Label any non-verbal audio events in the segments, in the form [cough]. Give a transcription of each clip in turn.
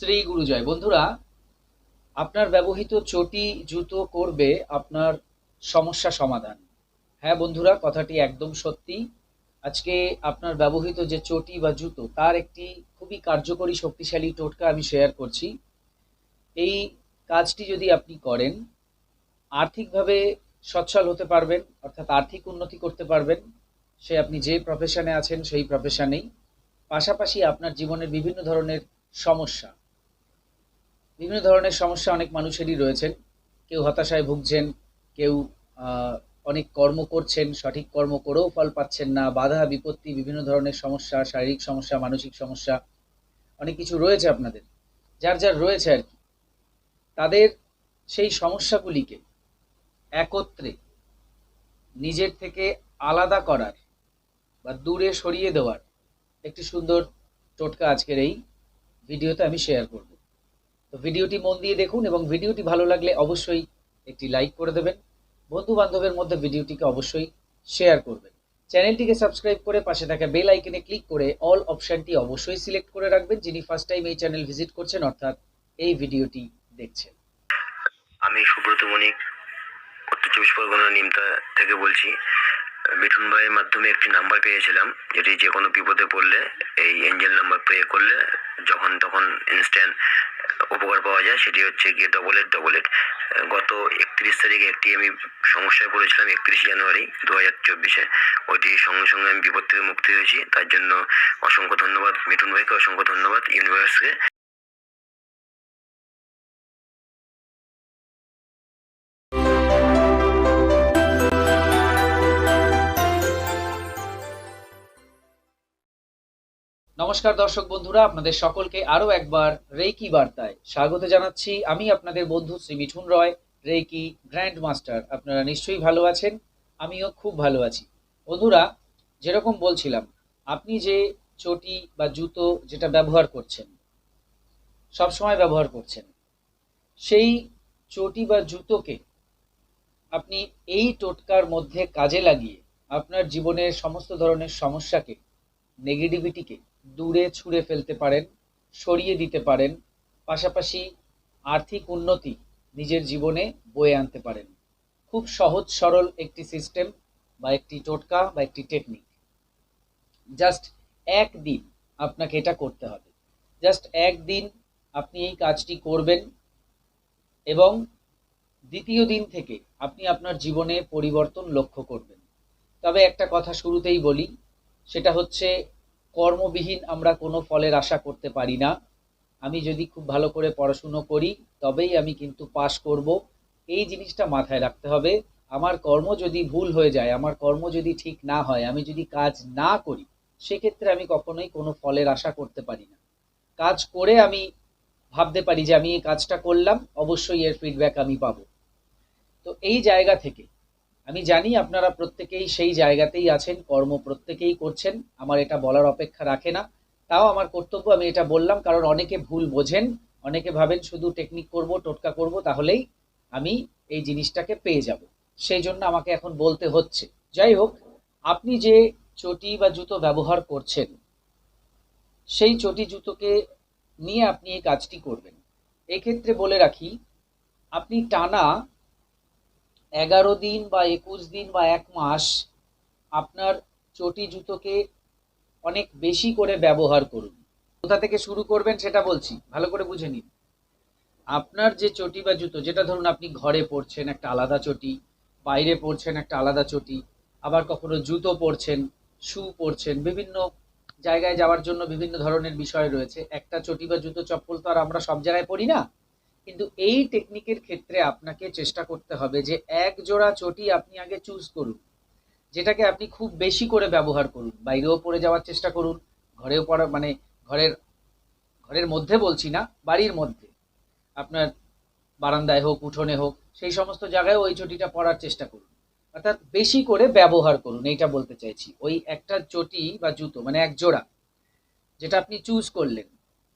শ্রী গুরুজয় বন্ধুরা, আপনার ব্যবহৃত চটি, জুতো করবে আপনার সমস্যা সমাধান। হ্যাঁ বন্ধুরা, কথাটি একদম সত্যি। আজকে আপনার ব্যবহৃত যে চটি বা জুতো, তার একটি খুবই কার্যকরী, শক্তিশালী টোটকা আমি শেয়ার করছি। এই কাজটি যদি আপনি করেন, আর্থিকভাবে সচ্ছল হতে পারবেন, অর্থাৎ আর্থিক উন্নতি করতে পারবেন, সে আপনি যে প্রফেশনে আছেন, সেই প্রফেশনেই পাশাপাশি আপনার জীবনের বিভিন্ন ধরনের সমস্যা বিভিন্ন ধরনের সমস্যা অনেক মানুষেরই রয়েছেন কেউ হতাশায় ভুগছেন, কেউ অনেক কর্ম করছেন, সঠিক কর্ম করেও ফল পাচ্ছেন না, বাধা, বিপত্তি, বিভিন্ন ধরনের সমস্যা, শারীরিক সমস্যা, মানসিক সমস্যা, অনেক কিছু রয়েছে আপনাদের। যার যার রয়েছে আর কি। তাদের সেই সমস্যাগুলিকে একত্রে নিজের থেকে আলাদা করার বা দূরে সরিয়ে দেওয়ার একটি সুন্দর টোটকা আজকের এই ভিডিওতে আমি শেয়ার করব। ভিডিওটি মন দিয়ে দেখুন এবং ভিডিওটি ভালো লাগলে অবশ্যই একটি লাইক করে দেবেন। বন্ধু বান্ধবের মধ্যে ভিডিওটিকে অবশ্যই শেয়ার করবেন। চ্যানেলটিকে সাবস্ক্রাইব করে পাশে থাকা বেল আইকনে ক্লিক করে অল অপশনটি অবশ্যই সিলেক্ট করে রাখবেন, যিনি ফার্স্ট টাইম এই চ্যানেল ভিজিট করছেন, অর্থাৎ এই ভিডিওটি দেখছেন। আমি সুব্রত বণিক উত্তর চব্বিশ পরগনা নিমতা থেকে বলছি। মিঠুন ভাইয়ের মাধ্যমে একটি নাম্বার পেয়েছিলাম, যেটি যে কোনো বিপদে পড়লে এই এঞ্জেল নাম্বার পে করলে যখন তখন ইনস্ট্যান্ট উপকার পাওয়া যায়, সেটি হচ্ছে গিয়ে ডবল এইট ডবল এইট গত একত্রিশ তারিখে একটি আমি সমস্যায় পড়েছিলাম, একত্রিশে জানুয়ারি দু হাজার চব্বিশে। ওইটি সঙ্গে সঙ্গে আমি বিপদ থেকে মুক্তি হয়েছি, তার জন্য অসংখ্য ধন্যবাদ মিঠুন ভাইকে, অসংখ্য ধন্যবাদ ইউনিভার্সকে নমস্কার দর্শক বন্ধুরা, আপনাদের সকলকে আরও একবার রেইকি বার্তায় স্বাগত জানাচ্ছি আমি আপনাদের বন্ধু Shri Mithun Roy, reiki grand master আপনারা নিশ্চয়ই ভালো আছেন, আমিও খুব ভালো আছি। বন্ধুরা, যেরকম বলছিলাম, আপনি যে চটি বা জুতো যেটা ব্যবহার করছেন সব সময় ব্যবহার করছেন, সেই চটি বা জুতোকে আপনি এই টোটকার মধ্যে কাজে লাগিয়ে আপনার জীবনের সমস্ত ধরনের সমস্যাকে নেগেটিভিটিকে দূরে ছুঁড়ে ফেলতে পারেন, সরিয়ে দিতে পারেন, পাশাপাশি আর্থিক উন্নতি নিজের জীবনে বয়ে আনতে পারেন। খুব সহজ, সরল একটি সিস্টেম বা একটি টোটকা বা একটি টেকনিক। জাস্ট একদিন আপনাকে এটা করতে হবে। জাস্ট একদিন আপনি এই কাজটি করবেন এবং দ্বিতীয় দিন থেকে আপনি আপনার জীবনে পরিবর্তন লক্ষ্য করবেন। তবে একটা কথা শুরুতেই বলি, সেটা হচ্ছে কর্মবিহীন আমরা কোনো ফলের আশা করতে পারি না। আমি যদি খুব ভালো করে পড়াশুনো করি, তবেই আমি কিন্তু পাশ করব। এই জিনিসটা মাথায় রাখতে হবে। আমার কর্ম যদি ভুল হয়ে যায়, আমার কর্ম যদি ঠিক না হয়, আমি যদি কাজ না করি, সেক্ষেত্রে আমি কখনোই কোনো ফলের আশা করতে পারি না। কাজ করে আমি ভাবতে পারি যে আমি এই কাজটা করলাম, অবশ্যই এর ফিডব্যাক আমি পাবো। তো এই জায়গা থেকে আমি জানি আপনারা প্রত্যেকেই সেই জায়গাতেই আছেন, কর্ম প্রত্যেকেই করছেন, আমার এটা বলার অপেক্ষা রাখে না। তাও আমার কর্তব্য, আমি এটা বললাম, কারণ অনেকে ভুল বোঝেন, অনেকে ভাবেন শুধু টেকনিক করব, টোটকা করব, তাহলেই আমি এই জিনিসটাকে পেয়ে যাব। সেই জন্য আমাকে এখন বলতে হচ্ছে। যাই হোক, আপনি যে চটি বা জুতো ব্যবহার করছেন, সেই চটি জুতোকে নিয়ে আপনি এই কাজটি করবেন। এক্ষেত্রে বলে রাখি, আপনি টানা এগারো দিন বা একুশ দিন বা এক মাস আপনার চটি জুতোকে অনেক বেশি করে ব্যবহার করুন। কোথা থেকে শুরু করবেন সেটা বলছি, ভালো করে বুঝে নিন। আপনার যে চটি বা জুতো, যেটা ধরুন আপনি ঘরে পরছেন একটা আলাদা চটি, বাইরে পরছেন একটা আলাদা চটি, আবার কখনো জুতো পরছেন, শু পরছেন, বিভিন্ন জায়গায় যাওয়ার জন্য বিভিন্ন ধরনের বিষয় রয়েছে। একটা চটি বা জুতো, চপ্পল তো আর আমরা সব জায়গায় পরি না। কিন্তু এই টেকনিকের ক্ষেত্রে আপনাকে চেষ্টা করতে হবে যে এক জোড়া চটি আপনি আগে চুজ করুন, যেটাকে আপনি খুব বেশি করে ব্যবহার করুন, বাইরেও পরে যাওয়ার চেষ্টা করুন, ঘরেও পড়া মানে ঘরের ঘরের মধ্যে বলছি না, বাড়ির মধ্যে, আপনার বারান্দায় হোক, উঠোনে হোক, সেই সমস্ত জায়গায় ওই চটিটা পরার চেষ্টা করুন। অর্থাৎ বেশি করে ব্যবহার করুন, এইটা বলতে চাইছি। ওই একটা চটি বা জুতো মানে এক জোড়া, যেটা আপনি চুজ করলেন।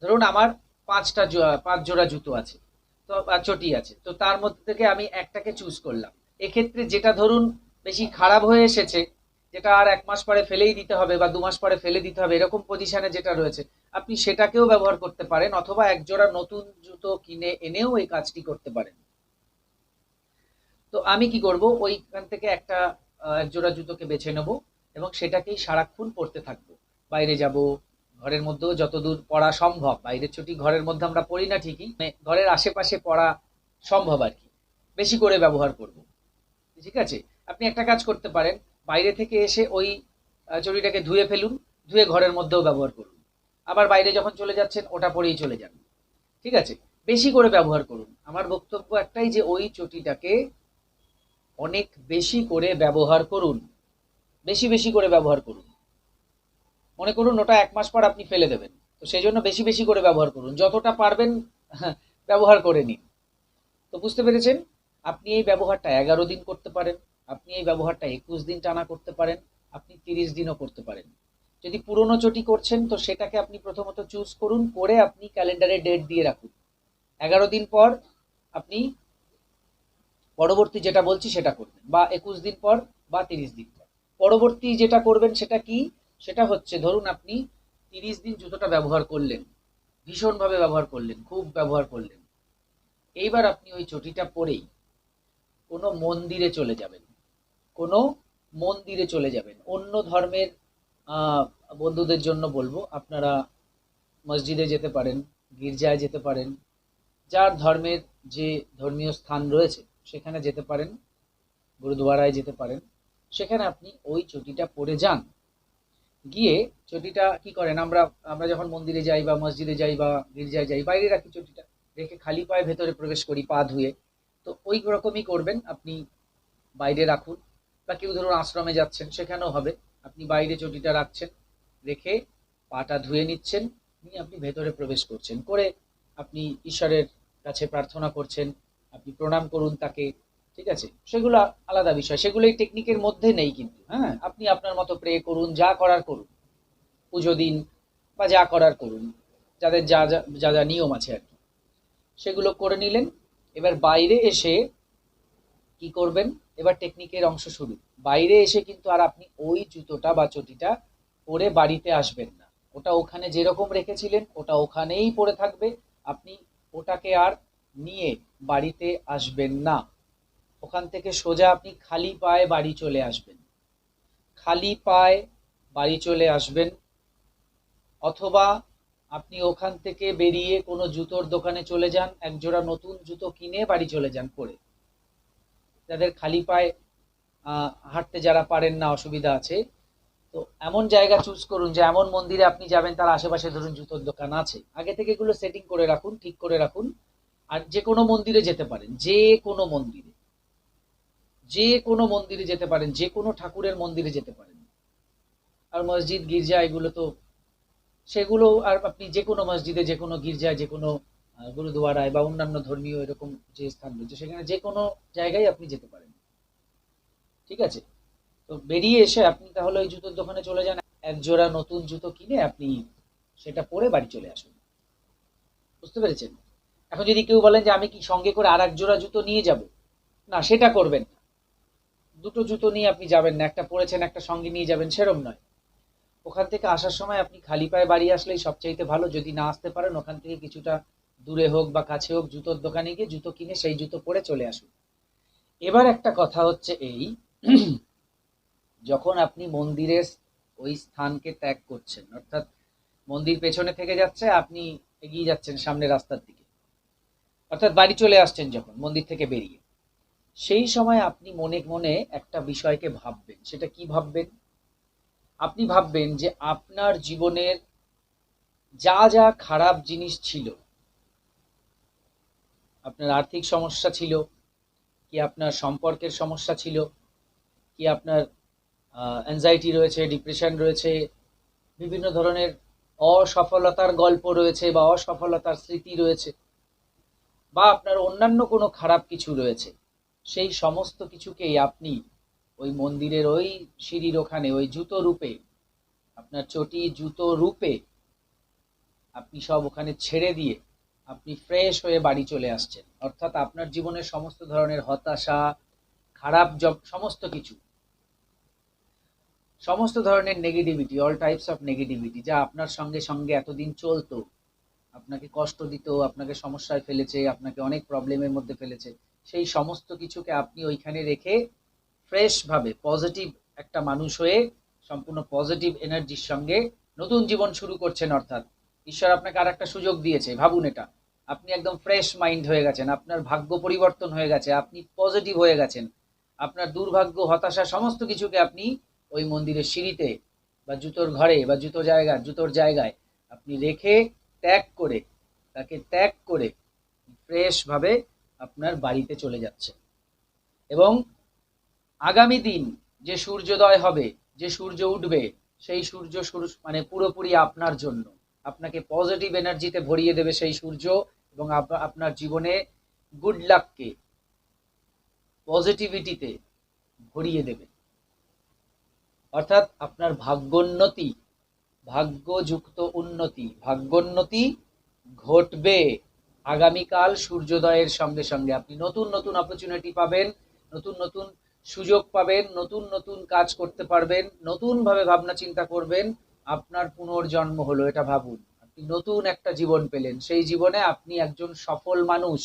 ধরুন আমার পাঁচটা পাঁচ জোড়া জুতো আছে। চটি আছে। তো তার মধ্যে থেকে আমি একটাকে চুজ করলাম। এক্ষেত্রে যেটা ধরুন বেশি খারাপ হয়ে এসেছে যেটা আর এক মাস পরে ফেলেই দিতে হবে বা দু মাস পরে ফেলে দিতে হবে এরকম পজিশনে যেটা রয়েছে আপনি সেটাকেও ব্যবহার করতে পারেন অথবা এক জোড়া নতুন জুতো কিনে এনেও এই কাজটি করতে পারেন। তো আমি কি করব? ওইখান থেকে একটা আহ, এক জোড়া জুতোকে বেছে নেব এবং সেটাকেই সারাক্ষণ পরতে থাকব। বাইরে যাব ঘরের মধ্যেও যতদূর পড়া সম্ভব বাইরের ছুটি ঘরের মধ্যে আমরা পড়ি না ঠিকই মানে ঘরের আশেপাশে পড়া সম্ভব আর কি। বেশি করে ব্যবহার করব। ঠিক আছে? আপনি একটা কাজ করতে পারেন বাইরে থেকে এসে ওই আহ, চটিটাকে ধুয়ে ফেলুন ধুয়ে ঘরের মধ্যেও ব্যবহার করুন। আবার বাইরে যখন চলে যাচ্ছেন ওটা পরেই চলে যান। ঠিক আছে? বেশি করে ব্যবহার করুন। আমার বক্তব্য একটাই যে ওই চটিটাকে অনেক বেশি করে ব্যবহার করুন। বেশি বেশি করে ব্যবহার করুন। মনে করুন ওটা এক মাস পর আপনি ফেলে দেবেন। তো সেই জন্য বেশি বেশি করে ব্যবহার করুন। যতটা পারবেন, [laughs] ব্যবহার করে নিন। তো বুঝতে পেরেছেন? আপনি এই ব্যবহারটা এগারো দিন করতে পারেন, আপনি এই ব্যবহারটা একুশ দিন টানা করতে পারেন, আপনি তিরিশ দিনও করতে পারেন। যদি পুরনো চটি করছেন, তো সেটাকে আপনি প্রথমত চুজ করুন, করে আপনি ক্যালেন্ডারে ডেট দিয়ে রাখুন। এগারো দিন পর আপনি পরবর্তী যেটা বলছি সেটা করবেন, বা একুশ দিন পর বা তিরিশ দিন পর। পরবর্তী যেটা করবেন সেটা কি? সেটা হচ্ছে, ধরুন আপনি তিরিশ দিন জুতোটা ব্যবহার করলেন, ভীষণভাবে ব্যবহার করলেন, খুব ব্যবহার করলেন। এইবার আপনি ওই চটিটা পরেই কোনো মন্দিরে চলে যাবেন, কোনো মন্দিরে চলে যাবেন। অন্য ধর্মের বন্ধুদের জন্য বলব, আপনারা মসজিদে যেতে পারেন, গির্জায় যেতে পারেন, যার ধর্মের যে ধর্মীয় স্থান রয়েছে, সেখানে যেতে পারেন, গুরুদুয়ারায় যেতে পারেন। সেখানে আপনি ওই চটিটা পরে যান। গিয়ে চটিটা কি করেন? আমরা আমরা যখন মন্দিরে যাই বা মসজিদে যাই বা গির্জায় যাই, বাইরে রাখি চটিটা, রেখে খালি পায়ে ভেতরে প্রবেশ করি, পা ধুয়ে। তো ওই রকমই করবেন, আপনি বাইরে রাখুন বা কেউ ধরুন আশ্রমে যাচ্ছেন, সেখানেও হবে। আপনি বাইরে চটিটা রাখছেন, রেখে পাটা ধুয়ে নিচ্ছেন, নিয়ে আপনি ভেতরে প্রবেশ করছেন। করে আপনি ঈশ্বরের কাছে প্রার্থনা করছেন, আপনি প্রণাম করুন তাকে ঠিক আছে? সেগুলো আলাদা বিষয়। সেগুলো এই টেকনিকের মধ্যে নেই কিন্তু হ্যাঁ? আপনি আপনার মতো প্রে করুন, যা করার করুন। পুজো দিন বা যা করার করুন। যাদের যা যা যা নিয়ম আছে আর কি। সেগুলো করে নিলেন। এবার বাইরে এসে কি করবেন? এবার টেকনিকের অংশ শুরু। বাইরে এসে কিন্তু আর আপনি ওই জুতোটা বা চটিটা পরে বাড়িতে আসবেন না। ওটা ওখানে যেরকম রেখেছিলেন, ওটা ওখানেই পড়ে থাকবে। আপনি ওটাকে আর নিয়ে বাড়িতে আসবেন না। ওখান থেকে সোজা আপনি খালি পায়ে বাড়ি চলে আসবেন। খালি পায়ে বাড়ি চলে আসবেন, অথবা আপনি ওখান থেকে বেরিয়ে কোনো জুতোর দোকানে চলে যান এক জোড়া নতুন জুতো কিনে বাড়ি চলে যান পরে। যাদের খালি পায়ে হাঁটতে যারা পারেন না, অসুবিধা আছে। তো এমন জায়গা চুজ করুন যে এমন মন্দিরে আপনি যাবেন, তার আশেপাশে ধরুন জুতোর দোকান আছে। আগে থেকে এগুলো সেটিং করে রাখুন, ঠিক করে রাখুন। আর যে কোনো মন্দিরে যেতে পারেন, যে কোনো মন্দিরে। যে কোনো মন্দিরে যেতে পারেন যে কোনো ঠাকুরের মন্দিরে যেতে পারেন। আর মসজিদ, গির্জা, এগুলো তো সেগুলো আর আপনি যে কোনো মসজিদে যে কোনো গির্জায় যে কোনো গুরুদুয়ারায় বা অন্যান্য ধর্মীয় এরকম যে স্থান রয়েছে, সেখানে যে কোনো জায়গায় আপনি যেতে পারেন। ঠিক আছে? তো বেরিয়ে এসে আপনি তাহলে ওই জুতোর দোকানে চলে যান, এক জোড়া নতুন জুতো কিনে আপনি সেটা পরে বাড়ি চলে আসুন। বুঝতে পেরেছেন? এখন যদি কেউ বলেন যে আমি কি সঙ্গে করে আর এক জোড়া জুতো নিয়ে যাব? না, সেটা করবেন দুটো জুতো নিয়ে আপনি যাবেন না, একটা পরেছেন, একটা সঙ্গে নিয়ে যাবেন, সেরম নয়। ওখান থেকে আসার সময় আপনি খালি পায়ে বাড়ি আসলেই সবচাইতে ভালো, যদি না আসতে পারেন, ওখান থেকে কিছুটা দূরে হোক বা কাছে হোক জুতোর দোকানে গিয়ে জুতো কিনে সেই জুতো পরে চলে আসুন। এবার একটা কথা হচ্ছে এই, যখন আপনি মন্দিরের ওই স্থানকে ত্যাগ করছেন, অর্থাৎ মন্দির পেছনে থেকে যাচ্ছে, আপনি এগিয়ে যাচ্ছেন সামনে রাস্তার দিকে। অর্থাৎ বাড়ি চলে আসছেন যখন, মন্দির থেকে বেরিয়ে। সেই সময় আপনি মনে মনে একটা বিষয়কে ভাববেন। সেটা কি ভাববেন? আপনি ভাববেন যে আপনার জীবনের যা যা খারাপ জিনিস ছিল, আপনার আর্থিক সমস্যা ছিল, কি আপনার সম্পর্কের সমস্যা ছিল, কি আপনার অ্যাংজাইটি রয়েছে ডিপ্রেশন রয়েছে, বিভিন্ন ধরনের অসফলতার গল্প রয়েছে বা অসফলতার স্মৃতি রয়েছে, বা আপনার অন্যান্য কোনো খারাপ কিছু রয়েছে। সেই সমস্ত কিছুকেই আপনি ওই মন্দিরের ওই সিঁড়ির ওখানে, ওই জুতো রূপে, আপনার চটি জুতো রূপে আপনি সব ওখানে ছেড়ে দিয়ে আপনি ফ্রেশ হয়ে বাড়ি চলে আসছেন। অর্থাৎ আপনার জীবনের সমস্ত ধরনের হতাশা, খারাপ জব, সমস্ত কিছু। সমস্ত ধরনের negativity all types of negativity যা আপনার সঙ্গে সঙ্গে এতদিন চলতো, আপনাকে কষ্ট দিত, আপনাকে সমস্যায় ফেলেছে, আপনাকে অনেক প্রবলেমের মধ্যে ফেলেছে। সেই সমস্ত কিছুকে আপনি ওইখানে রেখে ফ্রেশভাবে পজিটিভ একটা মানুষ হয়ে সম্পূর্ণ পজিটিভ এনার্জির সঙ্গে নতুন জীবন শুরু করছেন অর্থাৎ। ঈশ্বর আপনাকে আর একটা সুযোগ দিয়েছে, ভাবুন এটা। আপনি একদম ফ্রেশ মাইন্ড হয়ে গেছেন, আপনার ভাগ্য পরিবর্তন হয়ে গেছে, আপনি পজিটিভ হয়ে গেছেন। আপনার দুর্ভাগ্য, হতাশা সমস্ত কিছুকে আপনি ওই মন্দিরের সিঁড়িতে বা জুতোর ঘরে বা জুতো জায়গা, জুতোর জায়গায় আপনি রেখে ত্যাগ করে, তাকে ত্যাগ করে ফ্রেশভাবে আপনার বাড়িতে চলে যাচ্ছে। এবং আগামী দিন যে সূর্যোদয় হবে, যে সূর্য উঠবে, সেই সূর্য মানে পুরোপুরি আপনার জন্য। আপনাকে পজিটিভ এনার্জিতে ভরিয়ে দেবে সেই সূর্য এবং আপনার জীবনে গুড লাককে পজিটিভিটিতে ভরিয়ে দেবে। অর্থাৎ আপনার ভাগ্যোন্নতি, ভাগ্যযুক্ত উন্নতি, ভাগ্যোন্নতি ঘটবে। আগামীকাল সূর্যোদয়ের সঙ্গে সঙ্গে আপনি নতুন নতুন অপরচুনিটি পাবেন, নতুন নতুন সুযোগ পাবেন, নতুন নতুন কাজ করতে পারবেন, নতুনভাবে ভাবনা চিন্তা করবেন, আপনার পুনর্জন্ম হলো এটা ভাবুন। আপনি নতুন একটা জীবন পেলেন, সেই জীবনে আপনি একজন সফল মানুষ।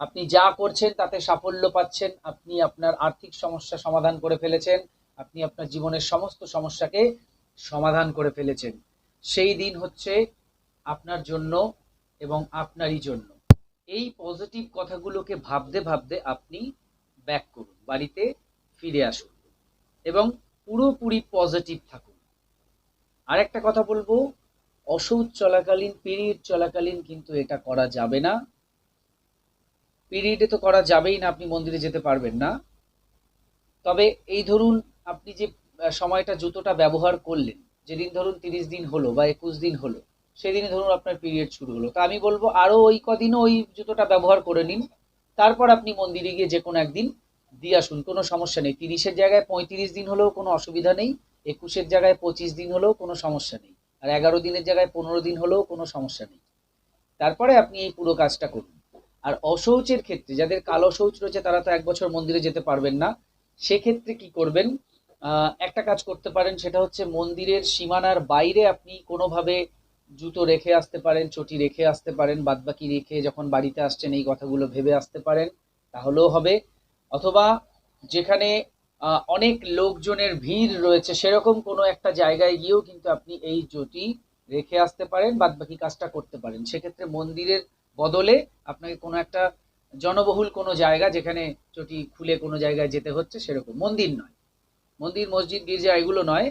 আপনি যা করছেন তাতে সাফল্য পাচ্ছেন, আপনি আপনার আর্থিক সমস্যা সমাধান করে ফেলেছেন, আপনি আপনার জীবনের সমস্ত সমস্যাকে সমাধান করে ফেলেছেন। সেই দিন হচ্ছে আপনার জন্য এবং আপনারই জন্য। এই পজিটিভ কথাগুলোকে ভাবতে ভাবতে আপনি ব্যাক করুন, বাড়িতে ফিরে আসুন এবং পুরোপুরি পজিটিভ থাকুন। আর একটা কথা বলব অসৌচ চলাকালীন, পিরিয়ড চলাকালীন কিন্তু এটা করা যাবে না। পিরিয়ডে তো করা যাবেই না, আপনি মন্দিরে যেতে পারবেন না। তবে এই ধরুন আপনি যে সময়টা জুতোটা ব্যবহার করলেন, যেদিন ধরুন তিরিশ দিন হলো বা একুশ দিন হলো সেদিনই ধরুন আপনার পিরিয়ড শুরু হলো। তা আমি বলব আরও ওই কদিনও ওই জুতোটা ব্যবহার করে নিন। তারপর আপনি মন্দিরে গিয়ে যে কোনো একদিন দিয়ে আসুন, কোনো সমস্যা নেই। তিরিশের জায়গায় পঁয়ত্রিশ দিন হলেও কোনো অসুবিধা নেই, একুশের জায়গায় পঁচিশ দিন হলেও কোনো সমস্যা নেই, আর এগারো দিনের জায়গায় পনেরো দিন হলেও কোনো সমস্যা নেই। তারপরে আপনি এই পুরো কাজটা করুন। আর অশৌচের ক্ষেত্রে, যাদের কালো শৌচ রয়েছে তারা তো এক বছর মন্দিরে যেতে পারবেন না, সেক্ষেত্রে কি করবেন? একটা কাজ করতে পারেন, সেটা হচ্ছে মন্দিরের সীমানার বাইরে আপনি কোনোভাবে জুতো রেখে আসতে পারেন, চটি রেখে আসতে পারেন, বাদবাকি রেখে যখন বাড়িতে আসছেন এই কথাগুলো ভেবে আসতে পারেন, তাহলেও হবে। অথবা যেখানে অনেক লোকজনের ভিড় রয়েছে, সেরকম কোনো একটা জায়গায় গিয়েও কিন্তু আপনি এই জটি রেখে আসতে পারেন, বাদবাকি কাজটা করতে পারেন। সেক্ষেত্রে মন্দিরের বদলে আপনাকে কোনো একটা জনবহুল কোনো জায়গা যেখানে চটি খুলে কোনো জায়গায় যেতে হচ্ছে, সেরকম। মন্দির নয়। মন্দির, মসজিদ, গির্জা, এগুলো নয়।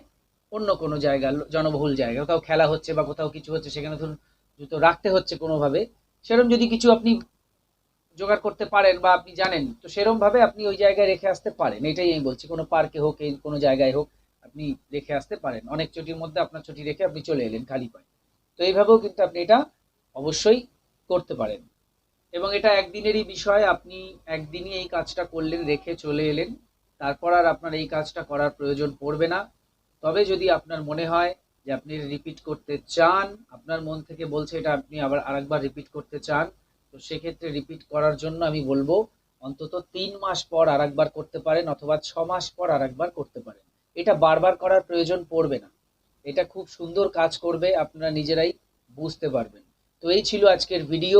অন্য কোনো জায়গা, জনবহুল জায়গা, কোথাও খেলা হচ্ছে বা কোথাও কিছু হচ্ছে, সেখানে ধরুন জুতো রাখতে হচ্ছে কোনোভাবে সেরকম যদি কিছু আপনি জোগাড় করতে পারেন বা আপনি জানেন, তো সেরকম ভাবে আপনি ওই জায়গায় রেখে আসতে পারেন। এটাই আমি বলছি, কোনো পার্কে হোক, এই কোনো জায়গায় হোক, আপনি রেখে আসতে পারেন। অনেক চটির মধ্যে আপনার চটি রেখে আপনি চলে এলেন খালি পায়ে। তো এইভাবেও কিন্তু আপনি এটা অবশ্যই করতে পারেন। এবং এটা একদিনেরই বিষয়, আপনি একদিনই এই কাজটা করলেন, রেখে চলে এলেন, তারপর আর আপনার এই কাজটা করার প্রয়োজন পড়বে না। তবে যদি আপনার মনে হয় যে আপনি রিপিট করতে চান, আপনার মন থেকে বলছে এটা আপনি আবার আরেকবার রিপিট করতে চান, তো সেক্ষেত্রে রিপিট করার জন্য আমি বলব, অন্তত তিন মাস পর আরেকবার করতে পারেন অথবা ছ মাস পর আরেকবার করতে পারেন। এটা বারবার করার প্রয়োজন পড়বে না। এটা খুব সুন্দর কাজ করবে, আপনারা নিজেরাই বুঝতে পারবেন। তো এই ছিল আজকের ভিডিও